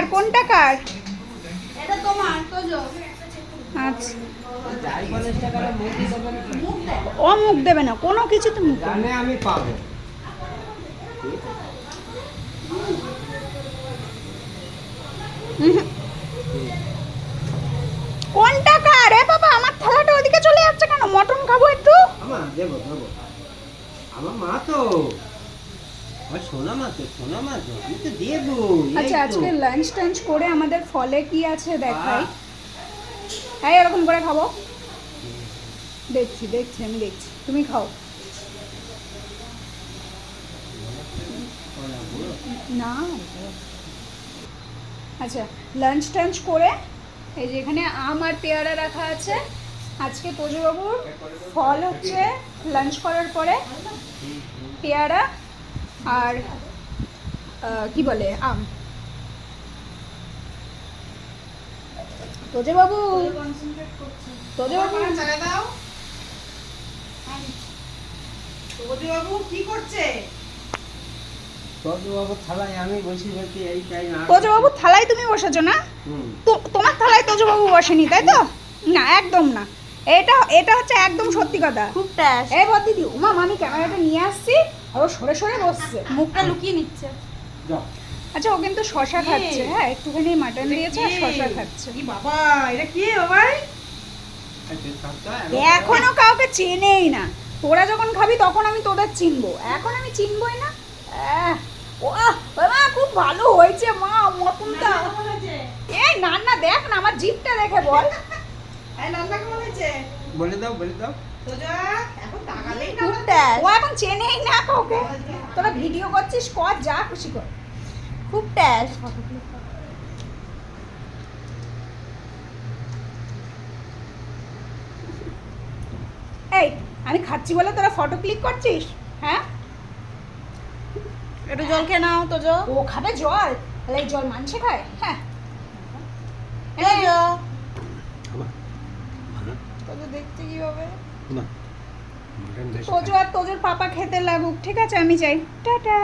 কার? কোনটা কার? এটা তোমার তোজো। আচ্ছা। মুখ। ও মুখ দেবে না কোনো কিছুতে মুখ দেবে জানে আমি পাবো। কোনটা কার? এ বাবা আমার থালাটা ওদিকে চলে যাচ্ছে কেন? মটন খাব একটু? আমার দেবো দেবো। আমার মা তো। আচ্ছা। আজকে লাঞ্চ টাঞ্চ করে আমাদের ফলে কি আছে দেখাই। হ্যাঁ এরকম করে খাব। দেখছি দেখছি আমি দেখছি। তুমি খাও। না আচ্ছা লাঞ্চ টাঞ্চ করে এই যে এখানে আম আর পেয়ারা রাখা আছে। আজকে পুজোবাবুর ফল হচ্ছে লাঞ্চ করার পরে পেয়ারা আর কি বলে আম। তোজে বাবু তোজে বাবু চালা দাও। বাবু কি করছে? তত বাবু থালায় আমি বসে বলছি এই চাই না তোজে বাবু থালায় তুমি বসেছো না? তো- তোমার থালায় তোজো বাবু বসেনি তাই তো? না একদম না। এটা এটা হচ্ছে একদম সত্যি কথা। খুব ট্যাশ এই বল দিদি উমা আমি ক্যামেরাটা নিয়ে আসছি আর ও সরে সরে বসছে। মুখটা লুকিয়ে নিচ্ছে। আচ্ছা ও কিন্তু শশা খাচ্ছে হ্যাঁ একটুখানি মাটন দিয়েছে আর শশা খাচ্ছে। কি বাবা এটা কি বাবাই এখনও কাউকে চেনেই না। তোরা যখন খাবি তখন আমি তোদের চিনবো। এখন আমি চিনবই না। মা খুব ভালো হয়েছে মা মটনটা। এই না না দেখ না আমার জিপটা দেখে বল এই রান্না কেমন হয়েছে বলে দাও বলে দাও। ও এখন চেনেই না কাউকে। তোরা ভিডিও করছিস কর যা খুশি কর। খুব ট্যাশ এই আমি খাচ্ছি বলে তোরা ফটো ক্লিক করছিস? হ্যাঁ? একটু জল খেয়ে নাও তোজো ও খাবে জল? তাহলে এই জল মানছে খায়? হ্যাঁ। দেখতে কীভাবে না। তোজো আর তোজোর পাপা খেতে লাগুক ঠিক আছে? আমি যাই। টাটা!